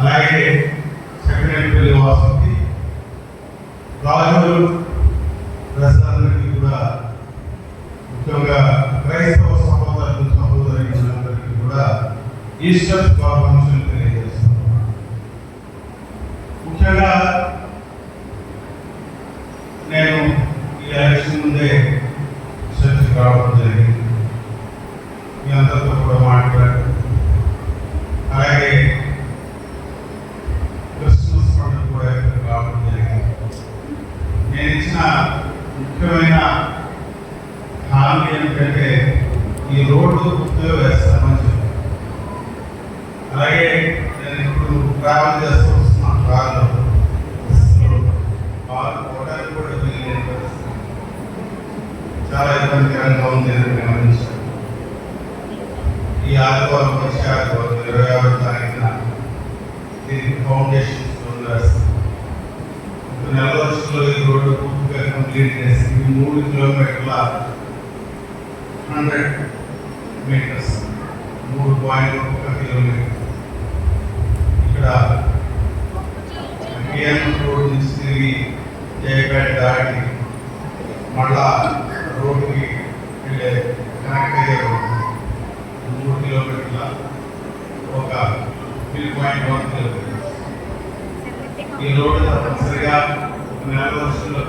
అలాగే సెక్రటరీ వాసుకి రాజు ప్రజలందరికీ కూడా ముఖ్యంగా క్రైస్తవ సహోదరులు సహోదరులందరికీ కూడా ఈస్టర్ శుభాకాంక్షలు తెలియజేస్తున్నాను. ముఖ్యంగా నేను ఈ ఎలక్షన్ ముందే ముఖ్యమైన హామీ ఏంటంటే ఈ రోడ్డు పూర్తిగా వేస్తామని చెప్పాను అలాగే నేను ఇప్పుడు ట్రావెల్ చేస్తూ వస్తున్నాను కార్లో బాగా పోవడానికి కూడా వీలు చాలా ఇబ్బందికరంగా ఉంది అని గమనించాను. ఈ ఆదివారం వచ్చే ఆదివారం ఇరవై ఆరో తారీఖున దీనికి ఫౌండేషన్ నెల రోజుల్లో ఈ రోడ్డు పూర్తిగా కంప్లీట్ చేసి మూడు కిలోమీటర్ల హండ్రెడ్ మీటర్స్ మూడు పాయింట్ ఒక కిలోమీటర్. ఇక్కడ బిఎం రోడ్ నుంచి తిరిగి జయపేట దాటి మళ్ళా రోడ్కి వెళ్ళే కనెక్ట్ అయ్యే రోడ్డు మూడు కిలోమీటర్ల ఒక త్రీ పాయింట్ వన్ కిలోమీటర్ ఈ రోడ్డు తప్పనిసరిగా ఒక నెల రోజుల్లో